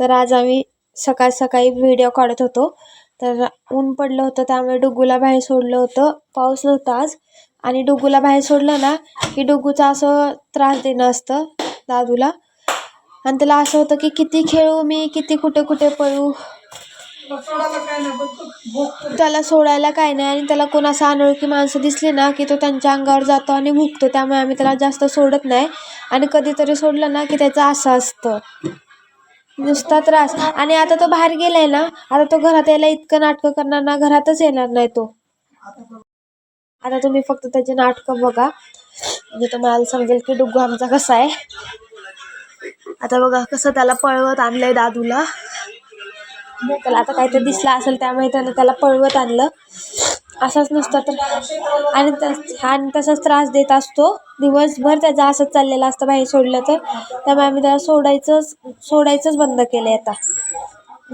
तर आज आम्ही सकाळ सकाळी व्हिडिओ काढत होतो. तर ऊन पडलं होतं त्यामुळे डुग्गूला बाहेर सोडलं होतं. पाऊस नव्हता आज. आणि डुग्गूला बाहेर सोडलं ना की डुग्गूचा असं त्रास देणं असतं दादूला. आणि त्याला असं होतं की किती खेळू मी किती कुठे कुठे पळू. त्याला सोडायला काय नाही आणि त्याला कोण असं अनोळखी माणसं दिसली ना की तो त्यांच्या अंगावर जातो आणि भुकतो. त्यामुळे आम्ही त्याला जास्त सोडत नाही. आणि कधीतरी सोडलं ना की त्याचं असं असतं. नुसता त्रास. आणि आता तो बाहेर गेलाय ना आता तो घरात यायला इतकं नाटकं करणार ना घरातच येणार नाही तो. आता तुम्ही फक्त त्याचे नाटकं बघा. म्हणजे तुम्हाला समजेल की डुग्गू आमचा कसा आहे. आता बघा कसं त्याला पळवत आणलंय दादूला. त्याला आता काहीतरी दिसला असेल त्यामुळे त्यानं त्याला पळवत आणलं. असंच नसतं तर आणि तस आणि तसाच त्रास देत असतो. दिवसभर त्याचा असंच चाललेला असतं बाहेर सोडलं तर. त्यामुळे आम्ही त्याला सोडायचंच सोडायचंच बंद केलं आहे आता.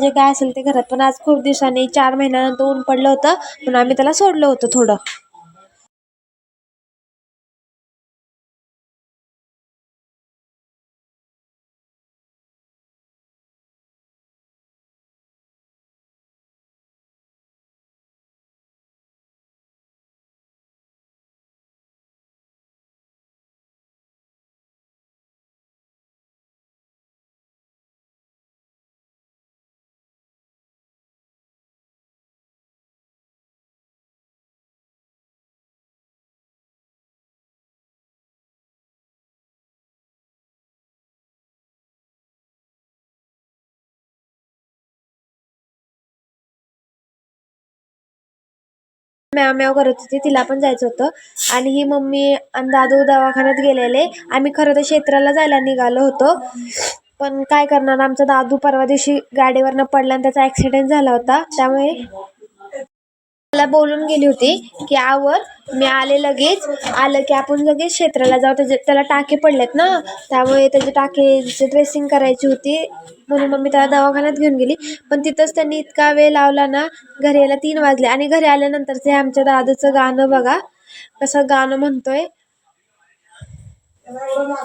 जे काय असेल ते घरात. पण आज खूप दिवसांनी चार महिन्यानंतर ऊन पडलं होतं. पण आम्ही त्याला सोडलं होतं थोडं. म्याव म्याव करत होती तिला पण जायचं होतं. आणि ही मम्मी आणि दादू दवाखान्यात गेलेले. आम्ही खरं तर क्षेत्राला जायला निघालो होतो. पण काय करणार आमचा दादू परवा दिवशी गाडीवरनं पडला आणि त्याचा ॲक्सिडेंट झाला होता. त्यामुळे मला बोलून गेली होती की आवर मी आले लगेच. आलं की आपण लगेच क्षेत्राला जाऊ. त्याचे त्याला टाके पडलेत ना. त्यामुळे त्याचे टाकेची ड्रेसिंग करायची होती. म्हणून मग मी त्याला दवाखान्यात घेऊन गेली. पण तिथंच त्यांनी इतका वेळ लावला ना घरी यायला तीन वाजले. आणि घरी आल्यानंतरचे आमच्या दादूचं गाणं बघा. कसं गाणं म्हणतोय.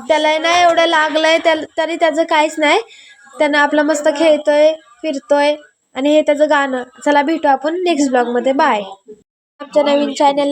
त्याला नाही एवढं लागलंय. त्या तरी त्याचं काहीच नाही. त्यानं आपलं मस्त खेळतोय फिरतोय. आणि हे त्याचं गाणं. चला भेटू आपण नेक्स्ट ब्लॉगमध्ये बाय आमच्या नवीन चॅनलला